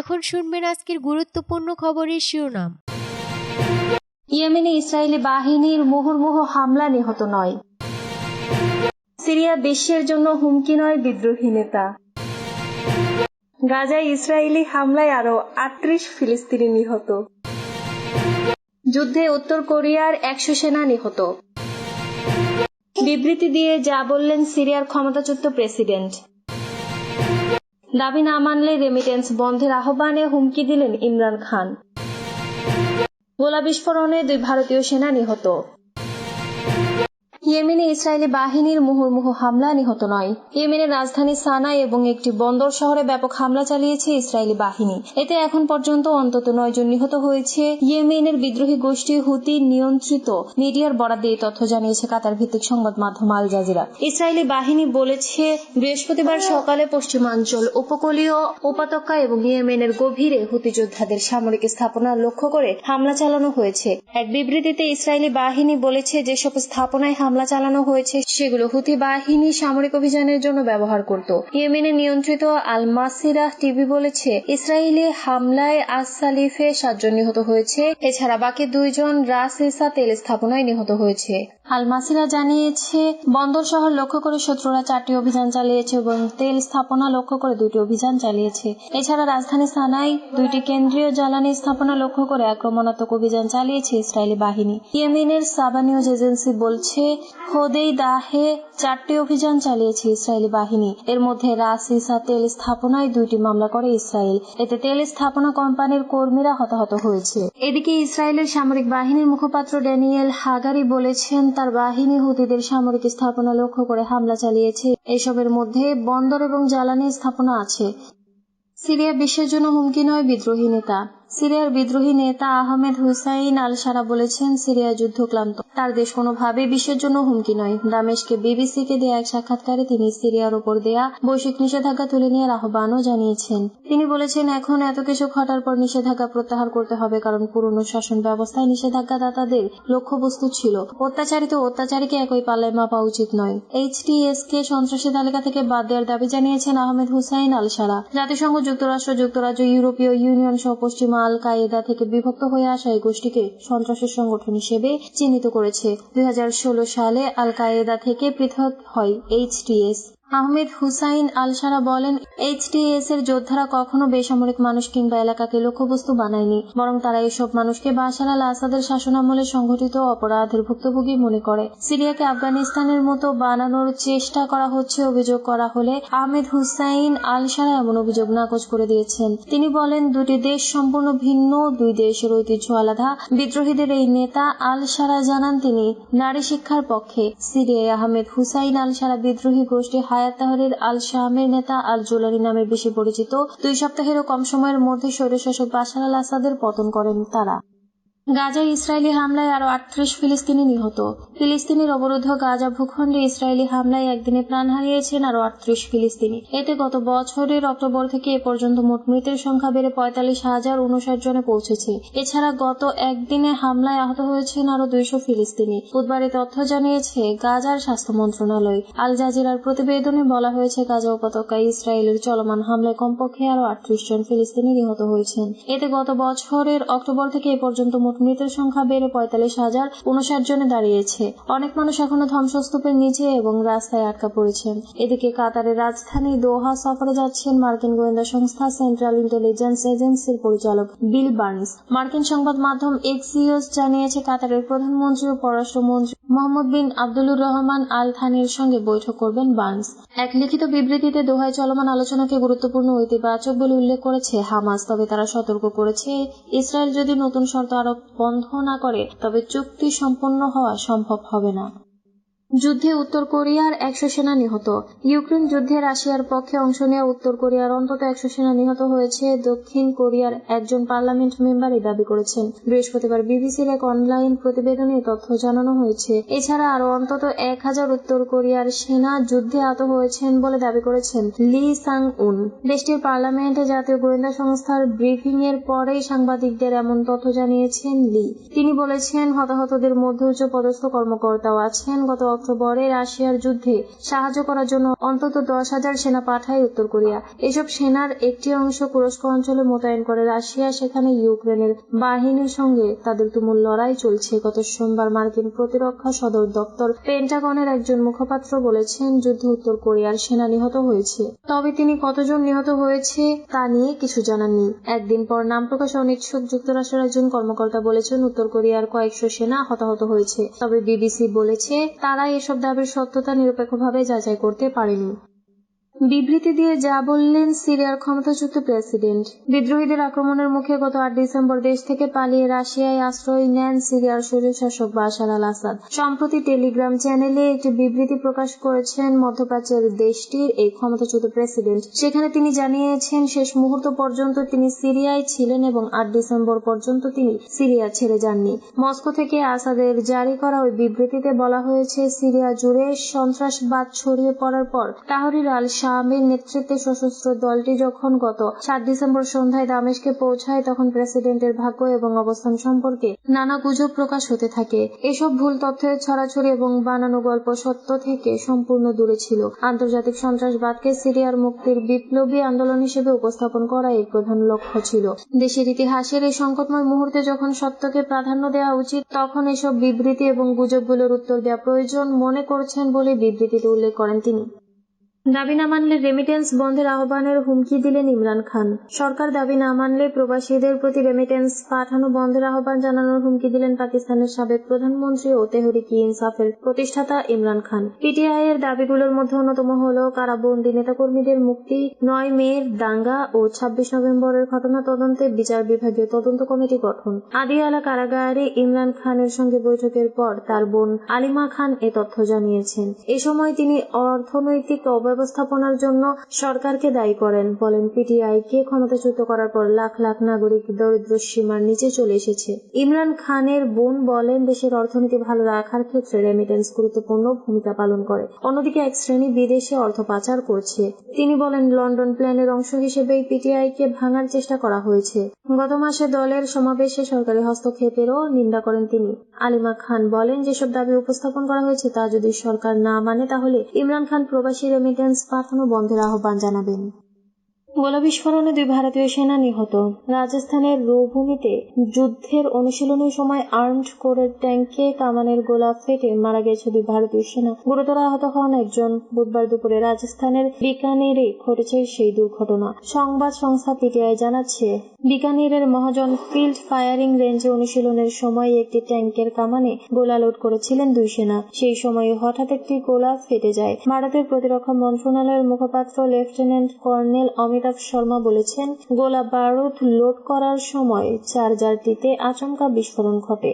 এখন শুনবেন আজকের গুরুত্বপূর্ণ খবরের শিরোনাম। ইয়েমেনে ইসরায়েলি বাহিনীর মুহুর্মুহু হামলা নিহত নয়। সিরিয়া বিশ্বের জন্য হুমকি নয় বিদ্রোহী নেতা। গাজায় ইসরায়েলি হামলায় আরও আটত্রিশ ফিলিস্তিনি নিহত। যুদ্ধে উত্তর কোরিয়ার একশো সেনা নিহত। বিবৃতি দিয়ে যা বললেন সিরিয়ার ক্ষমতাচ্যুত প্রেসিডেন্ট। দাবি না মানলে রেমিটেন্স বন্ধের আহ্বানে হুমকি দিলেন ইমরান খান। গোলা বিস্ফোরণে দুই ভারতীয় সেনা নিহত। ইয়েমেনে ইসরায়েলি বাহিনীর মুহুর্মুহু হামলা নিহত নয়। ইয়েমেনের রাজধানী সানা এবং একটি বন্দর শহরে ব্যাপক হামলা চালিয়েছে ইসরায়েলি বাহিনী। এতে এখন পর্যন্ত অন্তত নয় জন নিহত হয়েছে। ইয়েমেনের বিদ্রোহী গোষ্ঠী হুতি নিয়ন্ত্রিত মিডিয়ার বরাদ দিয়ে তথ্য জানিয়েছে কাতার ভিত্তিক সংবাদ মাধ্যম আল জাজিরা। ইসরায়েলি বাহিনী বলেছে, বৃহস্পতিবার সকালে পশ্চিমাঞ্চল উপকূলীয় উপত্যকা এবং ইয়েমেনের গভীরে হুতি যোদ্ধাদের সামরিক স্থাপনা লক্ষ্য করে হামলা চালানো হয়েছে। এক বিবৃতিতে ইসরায়েলি বাহিনী বলেছে, যেসব স্থাপনায় হামলা চালানো হয়েছে, সেগুলো হুতি বাহিনী সামরিক অভিযানের জন্য ব্যবহার করত। ইয়েমেনে নিয়ন্ত্রিত আল মাসিরা টিভি বলেছে, ইসরায়েলি হামলায় আসসালিফে সাতজন নিহত হয়েছে। এছাড়া বাকি দুইজন রাস ইসা তেল স্থাপনায় নিহত হয়েছে। আল মাসিরা জানিয়েছে, বন্দর শহর লক্ষ্য করে শত্রুরা চারটি অভিযান চালিয়েছে এবং তেল স্থাপনা লক্ষ্য করে দুটি অভিযান চালিয়েছে। এছাড়া রাজধানী সানাই দুইটি কেন্দ্রীয় জ্বালানি স্থাপনা লক্ষ্য করে আক্রমণাত্মক অভিযান চালিয়েছে ইসরায়েলি বাহিনী। ইয়েমেনের সাবা নিউজ এজেন্সি বলছে হোদেই দাহে চারটি অভিযান চালিয়েছে ইসরায়েলি বাহিনী। এর মধ্যে রাস ইসা তেল স্থাপনায় দুইটি মামলা করে ইসরায়েল। এতে তেল স্থাপনা কোম্পানির কর্মীরা হতাহত হয়েছে। এদিকে ইসরায়েলের সামরিক বাহিনীর মুখপাত্র ড্যানিয়েল হাগারি বলেছেন, তার বাহিনী হুতিদের সামরিক স্থাপনা লক্ষ্য করে হামলা চালিয়েছে। এসবের মধ্যে বন্দর এবং জ্বালানি স্থাপনা আছে। সিরিয়া বিশ্বের জন্য হুমকি নয় বিদ্রোহী নেতা। সিরিয়ার বিদ্রোহী নেতা আহমেদ হুসাইন আল সারা বলেছেন, সিরিয়া যুদ্ধ ক্লান্ত। তার দেশ কোনোভাবে বিশ্বের জন্য হুমকি নয়। দামেশকে বিবিসিকে দেয়া এক সাক্ষাৎকারে তিনি সিরিয়ার উপর দেয়া বৈশ্বিক নিষেধাজ্ঞা তুলে নেওয়ার আহ্বানও জানিয়েছেন। তিনি বলেছেন, এখন এত কিছু ঘটার পর নিষেধাজ্ঞা প্রত্যাহার করতে হবে কারণ পুরনো শাসন ব্যবস্থায় নিষেধাজ্ঞা দাতাদের লক্ষ্যবস্তু ছিল। অত্যাচারিত অত্যাচারীকে একই পাল্লায় মাপা উচিত নয়। এইচটিএস কে সন্ত্রাসী তালিকা থেকে বাদ দেওয়ার দাবি জানিয়েছেন আহমেদ হুসাইন আল সারা জাতিসংঘ, যুক্তরাষ্ট্র, যুক্তরাজ্য, ইউরোপীয় ইউনিয়ন সহ পশ্চিমা আল কায়েদা থেকে বিভক্ত হয়ে আসা এই গোষ্ঠীকে সন্ত্রাসের সংগঠন হিসেবে চিহ্নিত করেছে। দুই হাজার ষোলো সালে আল কায়েদা থেকে পৃথক হয় HTS Ahmed Hussain al Sharaa বলেন এইচটিএস এর যোদ্ধারা কখনো বেসামরিক মানুষ কিংবা এলাকাকে লক্ষ্যবস্তু বানায়নি, বরং তারা এসব মানুষকে বাশার আল আসাদের শাসনামলে সংঘটিত অপরাধের ভুক্তভোগী মনে করে। সিরিয়াকে আফগানিস্তানের মতো বানানোর চেষ্টা করা হচ্ছে অভিযোগ করা হলে আহমেদ হুসাইন আল সারা এমন অভিযোগ নাকচ করে দিয়েছেন। তিনি বলেন, দুটি দেশ সম্পূর্ণ ভিন্ন, দুই দেশের ঐতিহ্য আলাদা। বিদ্রোহীদের এই নেতা আল সারা জানান তিনি নারী শিক্ষার পক্ষে। সিরিয়ায় আহমেদ হুসাইন আল সারা বিদ্রোহী গোষ্ঠী হায়াত তাহরির আল শাহামের নেতা আল জুলারি নামে বেশি পরিচিত। দুই সপ্তাহেরও কম সময়ের মধ্যে স্বৈরশাসক বাশার আল আসাদের পতন করেন তারা। গাজায় ইসরায়েলি হামলায় আরও আটত্রিশ ফিলিস্তিনি নিহত। ফিলিস্তিনের অবরুদ্ধ গাজা ভূখণ্ডে ইসরায়েলি হামলায় একদিনে প্রাণ হারিয়েছেন আরও আটত্রিশ ফিলিস্তিনি। এতে গত বছরের অক্টোবর থেকে এ পর্যন্ত মোট মৃতের সংখ্যা বেড়ে পঁয়তাল্লিশ হাজার উনষাট জনে পৌঁছেছে। এছাড়া গত একদিনে হামলায় আহত হয়েছেন আরও দুইশো ফিলিস্তিনি। বুধবার তথ্য জানিয়েছে গাজার স্বাস্থ্য মন্ত্রণালয়। আল জাজিরার প্রতিবেদনে বলা হয়েছে, গাজা উপত্যকায় ইসরায়েলের চলমান হামলায় কমপক্ষে আরও আটত্রিশ জন ফিলিস্তিনি নিহত হয়েছেন। এতে গত বছরের অক্টোবর থেকে এ পর্যন্ত মোট মৃতের সংখ্যা বেড়ে পঁয়তাল্লিশ হাজার উনষাট জনে দাঁড়িয়েছে। অনেক মানুষ এখনও ধ্বংসস্তূপের নিচে এবং রাস্তায় আটকা পড়েছেন। এদিকে কাতারের রাজধানী দোহা সফরে যাচ্ছেন মার্কিন গোয়েন্দা সংস্থা সেন্ট্রাল ইন্টেলিজেন্স এজেন্সির পরিচালক বিল বার্নস। মার্কিন সংবাদ মাধ্যম এক্সিওস জানিয়েছে, কাতারের প্রধানমন্ত্রী ও পররাষ্ট্রমন্ত্রী মোহাম্মদ বিন আব্দুলুর রহমান আল থানির সঙ্গে বৈঠক করবেন বার্নস। এক লিখিত বিবৃতিতে দোহায় চলমান আলোচনাকে গুরুত্বপূর্ণ ইতিবাচক বলে উল্লেখ করেছে হামাস, তবে তারা সতর্ক করেছে, ইসরায়েল যদি নতুন শর্ত আরোপ বন্ধ না করে তবে চুক্তি সম্পন্ন হওয়া সম্ভব হবে না। যুদ্ধে উত্তর কোরিয়ার একশো সেনা নিহত। ইউক্রেন যুদ্ধে রাশিয়ার পক্ষে অংশ নেওয়া উত্তর কোরিয়ার অন্তত একশো সেনা নিহত হয়েছে, দক্ষিণ কোরিয়ার একজন পার্লামেন্ট মেম্বারই দাবি করেছেন। বৃহস্পতিবার বিবিসির এক অনলাইন প্রতিবেদনে তথ্য জানানো হয়েছে। এছাড়া আরও অন্তত এক হাজার উত্তর কোরিয়ার সেনা যুদ্ধে আহত হয়েছেন বলে দাবি করেছেন লি সাং উন দেশটির পার্লামেন্টে জাতীয় গোয়েন্দা সংস্থার ব্রিফিং এর পরেই সাংবাদিকদের এমন তথ্য জানিয়েছেন লি। তিনি বলেছেন, হতাহতদের মধ্যে উচ্চ পদস্থ কর্মকর্তাও আছেন। গত অক্টোবরে রাশিয়ার যুদ্ধে সাহায্য করার জন্য অন্তত দশ হাজার সেনা পাঠায় উত্তর কোরিয়া। এসব সেনার একটি অংশ তুরস্ক অঞ্চলে মোতায়েন করে রাশিয়া, সেখানে ইউক্রেনের বাহিনীর সঙ্গে তাদের তুমুল লড়াই চলছে। গত সোমবার মার্কিন প্রতিরক্ষা সদর দপ্তর পেন্টাগনের একজন মুখপাত্র বলেছেন, যুদ্ধে উত্তর কোরিয়ার সেনা নিহত হয়েছে। তবে তিনি কতজন নিহত হয়েছে তা নিয়ে কিছু জানাননি। একদিন পর নাম প্রকাশে অনিচ্ছুক যুক্তরাষ্ট্রের একজন কর্মকর্তা বলেছেন, উত্তর কোরিয়ার কয়েকশো সেনা হতাহত হয়েছে। তবে বিবিসি বলেছে, তারা এসব দাবির সত্যতা নিরপেক্ষভাবে যাচাই করতে পারেনি। বিবৃতি দিয়ে যা বললেন সিরিয়ার ক্ষমতাচ্যুত প্রেসিডেন্ট। বিদ্রোহীদের আক্রমণের মুখে গত আট ডিসেম্বর দেশ থেকে পালিয়ে রাশিয়ায় আশ্রয় নেন সিরিয়ার স্বৈরশাসক বাশার আল আসাদ। সম্প্রতি টেলিগ্রাম চ্যানেলে একটি বিবৃতি প্রকাশ করেছেন মধ্যপ্রাচ্যের দেশটির এই ক্ষমতাচ্যুত প্রেসিডেন্ট। সেখানে তিনি জানিয়েছেন, শেষ মুহূর্ত পর্যন্ত তিনি সিরিয়ায় ছিলেন এবং আট ডিসেম্বর পর্যন্ত তিনি সিরিয়া ছেড়ে যাননি। মস্কো থেকে আসাদের জারি করা ওই বিবৃতিতে বলা হয়েছে, সিরিয়া জুড়ে সন্ত্রাসবাদ ছড়িয়ে পড়ার পর তাহরির আল শামের নেতৃত্বে সশস্ত্র দলটি যখন গত সাত ডিসেম্বর সন্ধ্যায় দামেশকে পৌঁছায়, তখন প্রেসিডেন্টের ভাগ্য এবং অবস্থান সম্পর্কে নানা গুজব প্রকাশ হতে থাকে। এসব ভুল তথ্যের ছড়াছড়ি এবং বানানো গল্প সত্য থেকে সম্পূর্ণ দূরে ছিল। আন্তর্জাতিক সন্ত্রাসবাদকে সিরিয়ার মুক্তির বিপ্লবী আন্দোলন হিসেবে উপস্থাপন করা এই প্রধান লক্ষ্য ছিল। দেশের ইতিহাসের এই সংকটময় মুহূর্তে যখন সত্যকে প্রাধান্য দেওয়া উচিত, তখন এসব বিবৃতি এবং গুজবগুলোর উত্তর দেওয়া প্রয়োজন মনে করছেন বলে বিবৃতিতে উল্লেখ করেন তিনি। দাবি না মানলে রেমিটেন্স বন্ধের আহ্বানের হুমকি দিলেন ইমরান খান। সরকার দাবি না মানলে প্রবাসীদের প্রতি রেমিটেন্স পাঠানো বন্ধের আহ্বান জানানোর হুমকি দিলেন পাকিস্তানের সাবেক প্রধানমন্ত্রী ও তেহরিক ইনসাফের প্রতিষ্ঠাতা ইমরান খান। পিটিআই এর দাবিগুলোর মধ্যে অন্যতম হল কারাবন্দী নেতাকর্মীদের মুক্তি, নয় মেয়ের দাঙ্গা ও ছাব্বিশ নভেম্বরের ঘটনা তদন্তে বিচার বিভাগীয় তদন্ত কমিটি গঠন। আদিয়ালা কারাগারে ইমরান খানের সঙ্গে বৈঠকের পর তার বোন আলিমা খান এ তথ্য জানিয়েছেন। এ সময় তিনি অর্থনৈতিক অব্যবস্থাপনার জন্য সরকারকে দায়ী করেন। বলেন পিটিআই কে ক্ষমতাচ্যুত করার পর লাখ লাখ নাগরিক দরিদ্র সীমার নিচে চলে এসেছে। ইমরান খানের বোন বলেন, দেশের অর্থনীতি ভালো রাখার ক্ষেত্রে রেমিটেন্স গুরুত্বপূর্ণ ভূমিকা পালন করে। অন্যদিকে এক শ্রেণি বিদেশে অর্থ পাচার করছে। তিনি বলেন, লন্ডন প্ল্যানের অংশ হিসেবে পিটিআই কে ভাঙার চেষ্টা করা হয়েছে। গত মাসে দলের সমাবেশে সরকারি হস্তক্ষেপেরও নিন্দা করেন তিনি। আলিমা খান বলেন, যেসব দাবি উপস্থাপন করা হয়েছে তা যদি সরকার না মানে তাহলে ইমরান খান প্রবাসী রেমিটেন্স পাঠানো বন্ধের আহ্বান জানাবেন। গোলা বিস্ফোরণে দুই ভারতীয় সেনা নিহত। রাজস্থানের রোভূমিতে যুদ্ধের অনুশীলনের সময় আর্মড কোরের ট্যাঙ্কে কামানের গোলা ফেটে মারা গেছে দুই ভারতীয় সেনা। গুরুতর আহত হন একজন। বুধবার দুপুরে রাজস্থানের বিকানেরে ঘটেছে সেই দুর্ঘটনা। সংবাদ সংস্থা পিটিআই জানাচ্ছে, বিকানেরের মহাজন ফিল্ড ফায়ারিং রেঞ্জে অনুশীলনের সময় একটি ট্যাঙ্কের কামানে গোলা লোড করেছিলেন দুই সেনা। সেই সময় হঠাৎ একটি গোলা ফেটে যায়। ভারতের প্রতিরক্ষা মন্ত্রণালয়ের মুখপাত্র লেফটেন্যান্ট কর্নেল অমিতাভ শর্মা বলেছেন গোলা বারুদ লোড করার সময় চার্জারটিতে আচমকা বিস্ফোরণ ঘটে।